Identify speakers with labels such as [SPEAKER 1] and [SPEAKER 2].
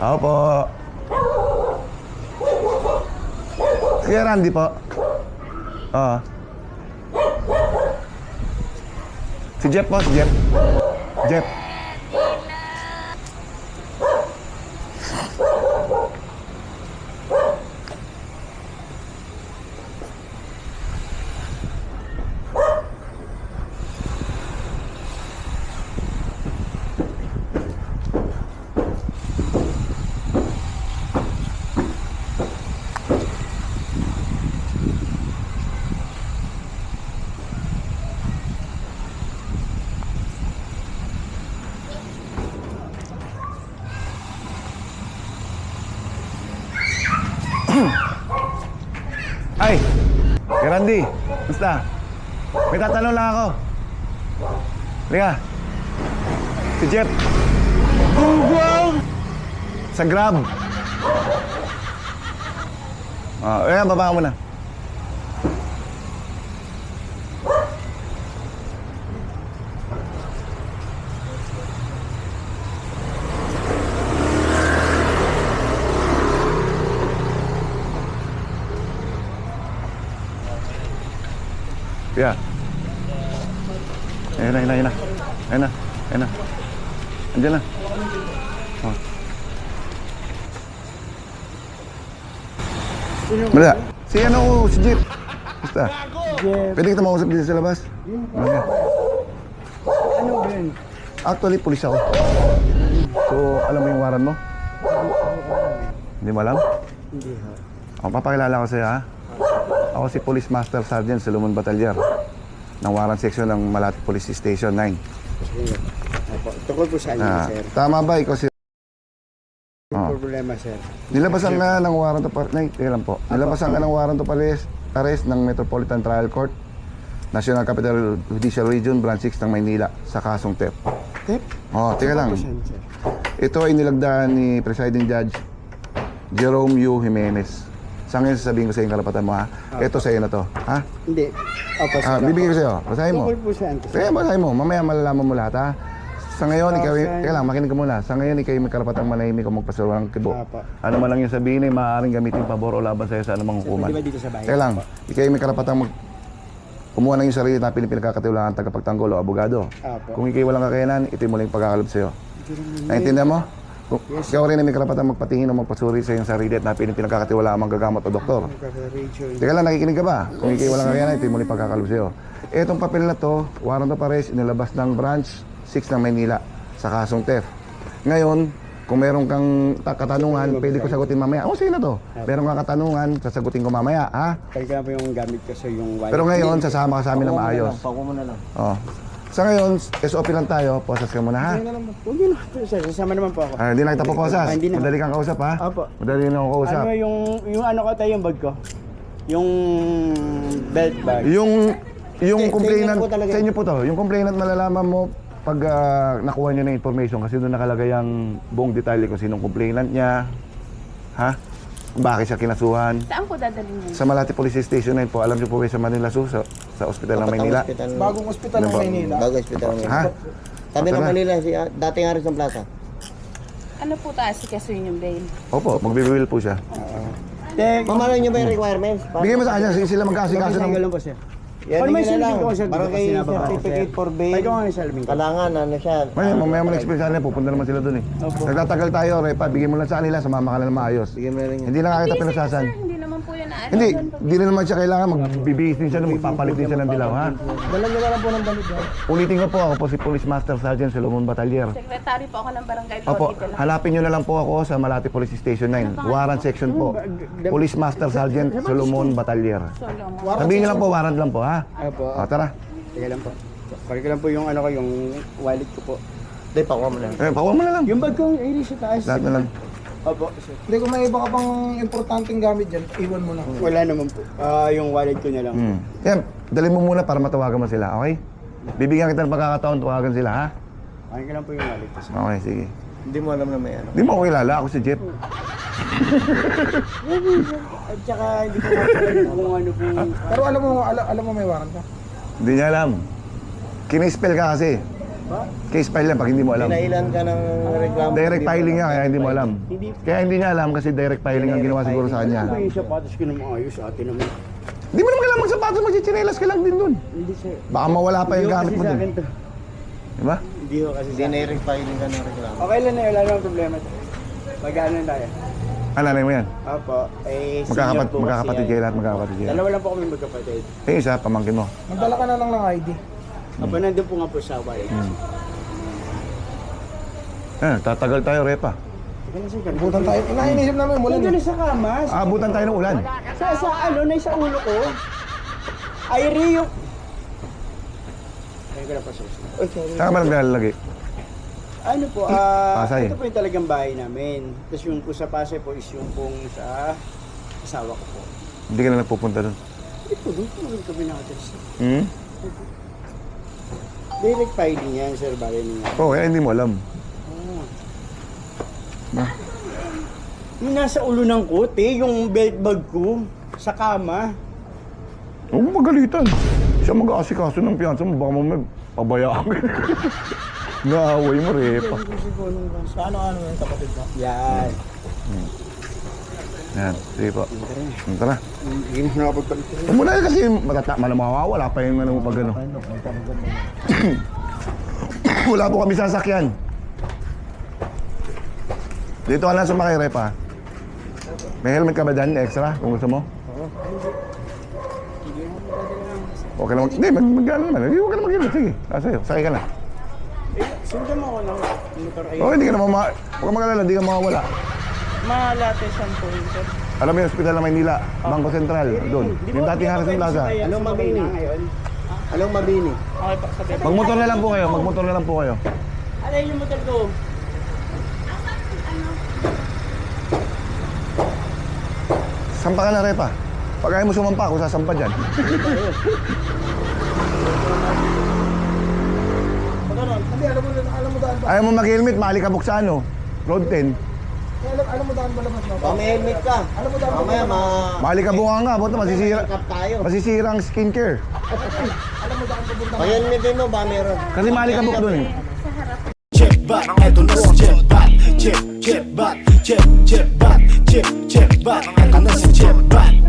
[SPEAKER 1] Ako po. Kuya Randy po. Oo. Si Jeff po, si Jeff. Jeff. Ay! Kuya Randy, basta. May tatanong lang ako. Liga. Si Jeff. Ugong! Sa Grab. Ah, ayan, baba ka muna. Yeah. Ayan na, ayan na, ayan na. Ayan na, ayan na. Andiyan na. Oh. Mala. Si ano si Jeep. Basta. Pwede kita mausap dito sa labas?
[SPEAKER 2] Ano ba yun?
[SPEAKER 1] Actually, pulis ako. So, alam mo yung waran mo? Hindi mo alam?
[SPEAKER 2] Hindi ha.
[SPEAKER 1] Ako papakilala ko sa'yo ha. Ako si Police Master Sergeant Solomon Batalyer ng Warrant Section ng Malati Police Station 9.
[SPEAKER 2] Sige. Opo. Tungkol po sa inyo,
[SPEAKER 1] Ah,
[SPEAKER 2] sir.
[SPEAKER 1] tama ba ikaw si...
[SPEAKER 2] Yung
[SPEAKER 1] Oh.
[SPEAKER 2] problema, sir.
[SPEAKER 1] Nilabasan ka ng warrant of arrest... Nay, teka lang po. Nilabasan ka ng warrant of arrest, arrest ng Metropolitan Trial Court, National Capital Judicial Region, Branch 6 ng Maynila sa kasong.
[SPEAKER 2] Tep?
[SPEAKER 1] Oh, teka lang.
[SPEAKER 2] Sir?
[SPEAKER 1] Ito ay nilagdaan ni Presiding Judge Jerome U. Jimenez. Sa ngayon sasabihin ko sa iyo karapatan mo ha. Ito sa iyo na to. Ha?
[SPEAKER 2] Hindi. Opo, sir.
[SPEAKER 1] Ah, bibigyan ko sa iyo. Basahin mo.
[SPEAKER 2] Tungkol po sir?
[SPEAKER 1] Kaya basahin mo. Mamaya malalaman mo lahat ha. Sa ngayon, ikaw, teka lang, makinig ka muna. Sa ngayon, ikaw ay may karapatang manahimik o magpasulang kibo.
[SPEAKER 2] Apa.
[SPEAKER 1] Ano man lang yung sabihin ay maaaring gamitin pabor o laban sa iyo sa anumang hukuman.
[SPEAKER 2] Di ba dito sa bahay?
[SPEAKER 1] Teka lang, ikaw ay may karapatang mag kumuha ng iyong sarili na pinipinakakatiwalaan tagapagtanggol o abogado.
[SPEAKER 2] Apo.
[SPEAKER 1] Kung ikaw walang kakayanan, ito yung muling pagkakalob sa iyo. Naintindihan mo? Kung ikaw rin ay may karapatang magpatingin o magpasuri sa iyong sarili at napili pinagkakatiwalaan mga gagamot o doktor. Teka lang, nakikinig ka ba? Kung ikaw walang kakayanan, ito yung muling pagkakalob sa iyo. Etong papel na to, warrant of arrest, inilabas ng branch 6 ng Maynila sa kasong theft. Ngayon, kung meron kang ta- katanungan, pwede ko sagutin mamaya. Oh, sige na to. Meron kang katanungan, sasagutin ko mamaya, ha?
[SPEAKER 2] Kaya po yung gamit ko sa yung wallet.
[SPEAKER 1] Pero ngayon, sasama ka sa amin na maayos.
[SPEAKER 3] Pako mo na lang.
[SPEAKER 1] Oh. Sa ngayon, SOP lang tayo. Posas ka muna, ha?
[SPEAKER 2] Hindi na lang po. Hindi na. Sir, sasama naman po ako.
[SPEAKER 1] Ah, hindi na kita poposas.
[SPEAKER 2] Ah, hindi na.
[SPEAKER 1] Madali kang kausap, ha?
[SPEAKER 2] Apo.
[SPEAKER 1] Madali na akong kausap.
[SPEAKER 2] Ano yung, yung ano ko tayo, yung bag ko? Yung belt bag.
[SPEAKER 1] Yung yung
[SPEAKER 2] Sa- sa
[SPEAKER 1] complainant
[SPEAKER 2] po talaga.
[SPEAKER 1] sa inyo po to, yung complainant malalaman mo pag ah, nakuha niyo na information kasi doon nakalagay ang buong detalye kung sinong complainant niya. Ha? Bakit siya kinasuhan?
[SPEAKER 4] Saan po dadalhin yun?
[SPEAKER 1] Sa Malati Police Station 9 po, alam niyo po ba sa Manila Zoo, sa, ospital ng Maynila?
[SPEAKER 3] Bagong
[SPEAKER 5] ospital
[SPEAKER 1] ng
[SPEAKER 5] Maynila.
[SPEAKER 3] Bagong ospital ng
[SPEAKER 1] Ha?
[SPEAKER 3] Maynila. Tabi ng
[SPEAKER 1] Tara.
[SPEAKER 3] Manila, si, ah, dating Harrison Plaza.
[SPEAKER 4] Ano po taas si kasuin yung bail?
[SPEAKER 1] Opo, magbibill po siya.
[SPEAKER 2] Tek,
[SPEAKER 3] Mamalo niyo ba yung requirements? Para-
[SPEAKER 1] Bigyan mo sa kanya, sige sila magkasikaso ng...
[SPEAKER 2] Sige lang po, sir.
[SPEAKER 3] Yan,
[SPEAKER 2] Paano may
[SPEAKER 3] yun na
[SPEAKER 2] silbing
[SPEAKER 3] lang.
[SPEAKER 2] ko, sir? Di ba
[SPEAKER 3] Barangay
[SPEAKER 2] kasi nababa,
[SPEAKER 3] certificate
[SPEAKER 2] sir?
[SPEAKER 3] for bail.
[SPEAKER 2] Ay, kung ano yung salbing ko.
[SPEAKER 3] Kailangan, ano siya.
[SPEAKER 1] Mamaya, mamaya mo na-explain sa kanila, pupunta naman sila doon eh.
[SPEAKER 2] Opo.
[SPEAKER 1] Nagtatagal tayo, Repa, bigyan mo lang sa kanila, sumama ka na ng maayos.
[SPEAKER 3] Na rin yan.
[SPEAKER 1] Hindi na nga kita pinasasan.
[SPEAKER 4] sir. Hindi naman po yun na ano.
[SPEAKER 1] Hindi,
[SPEAKER 4] po.
[SPEAKER 1] hindi na naman siya kailangan magbibihis din siya, magpapalit din siya ng dilaw, ha?
[SPEAKER 2] Dalan nyo na lang po ng damit yan.
[SPEAKER 1] Ulitin ko po, ako po si Police Master Sergeant Solomon Batalyer.
[SPEAKER 4] Secretary po ako ng barangay
[SPEAKER 1] Opo,
[SPEAKER 4] Florida lang.
[SPEAKER 1] hanapin nyo na lang po ako sa Malati Police Station 9. Warrant section po. Police Master Sergeant Solomon Batalyer.
[SPEAKER 4] Solomon.
[SPEAKER 1] Sabihin nyo lang po, warrant lang po, ha?
[SPEAKER 2] Opo.
[SPEAKER 1] O, tara.
[SPEAKER 2] Sige lang po. Balik lang po yung ano ko, yung wallet ko po.
[SPEAKER 3] Hindi, pakuha mo na.
[SPEAKER 1] Eh, pakuha mo na lang.
[SPEAKER 2] Yung bag ko, ay, sa taas.
[SPEAKER 1] Lahat na lang.
[SPEAKER 2] Opo, sir.
[SPEAKER 5] Hindi kung may iba ka pang importanteng gamit dyan, iwan mo na.
[SPEAKER 2] Wala naman po. Ah, yung wallet ko na lang.
[SPEAKER 1] Hmm. Yan, dali mo muna para matawagan mo sila, okay? Bibigyan kita ng pagkakataon, tawagan sila, ha?
[SPEAKER 2] Ayun ko lang po yung wallet ko, sir.
[SPEAKER 1] Okay, sige.
[SPEAKER 3] Hindi mo alam na may ano.
[SPEAKER 1] Di mo ako kilala, ako si Jeff.
[SPEAKER 2] At saka, hindi ko makakalimutan kung ano po.
[SPEAKER 5] Pero alam mo, alam, alam mo may warrant ka.
[SPEAKER 1] Hindi niya alam. Kinispell ka kasi. Case file yan pag hindi mo alam.
[SPEAKER 3] Pinailan ka ng reklamo.
[SPEAKER 1] Direct
[SPEAKER 3] hindi
[SPEAKER 1] filing
[SPEAKER 3] alam.
[SPEAKER 1] niya kaya hindi mo alam.
[SPEAKER 2] Hindi-
[SPEAKER 1] Kaya hindi niya alam kasi direct filing ang ginawa siguro sa kanya.
[SPEAKER 2] Ano ba yung sapatos ko na maayos sa atin naman?
[SPEAKER 1] Di mo naman kailangan magsapatos, magchichinelas ka lang din dun.
[SPEAKER 2] Hindi sir.
[SPEAKER 1] Baka mawala pa yung
[SPEAKER 2] Hindi
[SPEAKER 1] gamit
[SPEAKER 2] kasi
[SPEAKER 1] mo
[SPEAKER 2] sa
[SPEAKER 1] dun.
[SPEAKER 2] akin to.
[SPEAKER 1] Di ba?
[SPEAKER 2] Hindi ho kasi sa akin.
[SPEAKER 3] Direct filing ka ng reklamo.
[SPEAKER 2] Okay lang na yun, wala namang problema. Mag-ano tayo?
[SPEAKER 1] Ah, nanay mo yan.
[SPEAKER 2] Opo, eh,
[SPEAKER 1] Magkakapat,
[SPEAKER 2] senior po kasi
[SPEAKER 1] magkakapatid kayo lahat, magkakapatid kayo.
[SPEAKER 2] Dalawa lang po kami magkapatid.
[SPEAKER 1] Yung isa, pamangkin mo.
[SPEAKER 5] Magdala ka na lang ng ID.
[SPEAKER 2] Aba, nandun po nga po sa bayan.
[SPEAKER 1] Hmm. Eh, tatagal tayo, repa.
[SPEAKER 2] Sige na, sir, ganun.
[SPEAKER 5] Butan tayo. Inahinisip namin mula
[SPEAKER 2] Nandun
[SPEAKER 5] eh.
[SPEAKER 2] na sa kama.
[SPEAKER 1] Abutan tayo ng ulan.
[SPEAKER 2] Sa, sa ano, na sa ulo ko. Ay, Rio. Ayun ko na pa, sir.
[SPEAKER 3] Uy, sorry.
[SPEAKER 1] Saan ka ba naglalagay?
[SPEAKER 2] Ano po, ah,
[SPEAKER 1] Pasay.
[SPEAKER 2] ito po yung talagang bahay namin. Tapos yung po sa Pasay po is yung pong sa asawa ko po.
[SPEAKER 1] Hindi ka na nagpupunta doon.
[SPEAKER 2] Hindi po, doon po rin kami nakatira.
[SPEAKER 1] Hmm?
[SPEAKER 2] Direct filing yan, sir, bayan niya.
[SPEAKER 1] Oo, kaya hindi mo alam.
[SPEAKER 2] Yung nasa ulo ng kote, yung belt bag ko, sa kama.
[SPEAKER 1] Huwag mo magalitan. Siya mag-aasikaso ng piyansa mo, baka mamaya pabayaan ka. Naaway mo, repa.
[SPEAKER 5] Ano-ano yung kapatid mo?
[SPEAKER 2] Yan.
[SPEAKER 1] Yan, sige po. Hmm, Tara.
[SPEAKER 2] Hindi na nakapagpalit.
[SPEAKER 1] Huwag mo na kasi matata, malam mawawala pa yung ano mo pag ano. Wala po kami sasakyan. Dito ka lang sumakay, Repa. May helmet ka ba dyan, extra, kung gusto mo? Okay lang. Hindi, mag, mag, ano naman. Hindi, huwag ka na mag-helmet. Sige, ah, sa'yo. Sakay ka na.
[SPEAKER 2] Eh, sundan mo ako ng motor ay.
[SPEAKER 1] Oh, hindi ka na mama... Huwag ka mag-alala, hindi ka mawawala.
[SPEAKER 2] Po yun, sir.
[SPEAKER 1] Alam mo yung hospital ng Maynila, Bangko Sentral, doon. Yung dating Harrison Plaza.
[SPEAKER 3] Anong mabini? Anong mabini?
[SPEAKER 2] Okay pa, sabi.
[SPEAKER 1] Magmotor na lang po kayo, magmotor na lang po kayo.
[SPEAKER 2] Ano yung motor ko?
[SPEAKER 1] Sampa ka na, Repa. Pag ayaw mo sumampa, ako sasampa dyan.
[SPEAKER 5] Hindi, alam mo, alam mo daan ba?
[SPEAKER 1] Ayaw mo mag-helmet, maalikabok sa ano. Road 10.
[SPEAKER 5] Eh, Alam, alam mo daan ba labas mo?
[SPEAKER 3] Baka may helmet ka.
[SPEAKER 5] Alam mo daan
[SPEAKER 3] Mamaya ma...
[SPEAKER 1] Maalikabok nga, buto masisira.
[SPEAKER 3] Makeup tayo.
[SPEAKER 1] Masisira ang skincare.
[SPEAKER 5] Alam mo daan papunta
[SPEAKER 3] Pag helmet din mo, ba meron?
[SPEAKER 1] Kasi maalikabok doon eh.
[SPEAKER 6] Chip bat, eto na si Chip bat Chip, chip bat, chip, chip bat Chip, chip bat, eto na si Chip bat